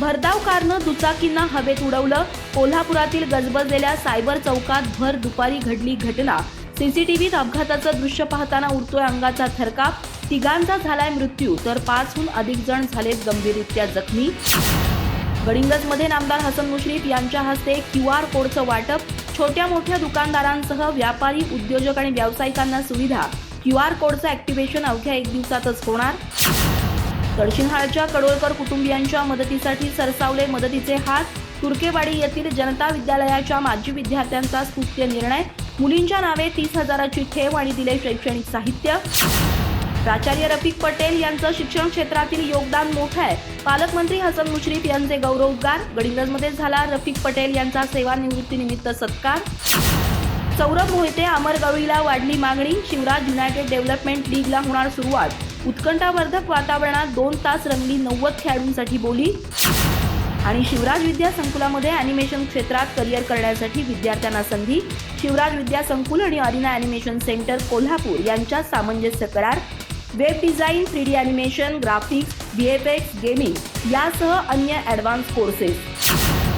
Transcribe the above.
भरधाव कारनं दुचाकींना हवेत उडवलं. कोल्हापुरातील गजबजलेल्या सायबर चौकात भर दुपारी घडली घटना. सीसीटीव्हीत अपघाताचं दृश्य पाहताना उडतोय अंगाचा थरकाप. तिघांचा झालाय मृत्यू तर पाचहून अधिक जण झालेत गंभीररित्या जखमी. गडिंगजमध्ये नामदार हसन मुश्रीफ यांच्या हस्ते क्यू आर कोडचं वाटप. छोट्या मोठ्या दुकानदारांसह व्यापारी उद्योजक आणि व्यावसायिकांना सुविधा. क्यू आर कोडचं ऍक्टिव्हेशन अवघ्या एक दिवसातच होणार. गडशिंहाळच्या कडोळकर कुटुंबियांच्या मदतीसाठी सरसावले मदतीचे हात तुर्केवाडी येथील जनता विद्यालयाच्या माजी विद्यार्थ्यांचा स्तुत्य निर्णय. मुलींच्या नावे तीस हजाराची ठेव आणि दिले शैक्षणिक साहित्य. प्राचार्य रफिक पटेल यांचं शिक्षण क्षेत्रातील योगदान मोठं आहे. पालकमंत्री हसन मुश्रीफ यांचे गौरवोद्गार गडिंग्लजमध्ये झाला रफिक पटेल यांचा सेवानिवृत्तीनिमित्त सत्कार. सौरभ मोहिते अमर गवळीला वाढली मागणी. शिवराज युनायटेड डेव्हलपमेंट लीगला होणार सुरुवात. उत्कंठावर्धक वातावरणात दोन तास रंगली नव्वद खेळाडूंसाठी बोली. आणि शिवराज विद्या संकुलामध्ये अॅनिमेशन क्षेत्रात करिअर करण्यासाठी विद्यार्थ्यांना संधी. शिवराज विद्या संकुल आणि अरिना अॅनिमेशन सेंटर कोल्हापूर यांच्यात सामंजस्य करार. Web design three D animation graphics V F X gaming यासह अन्य ॲडव्हान्स कोर्सेस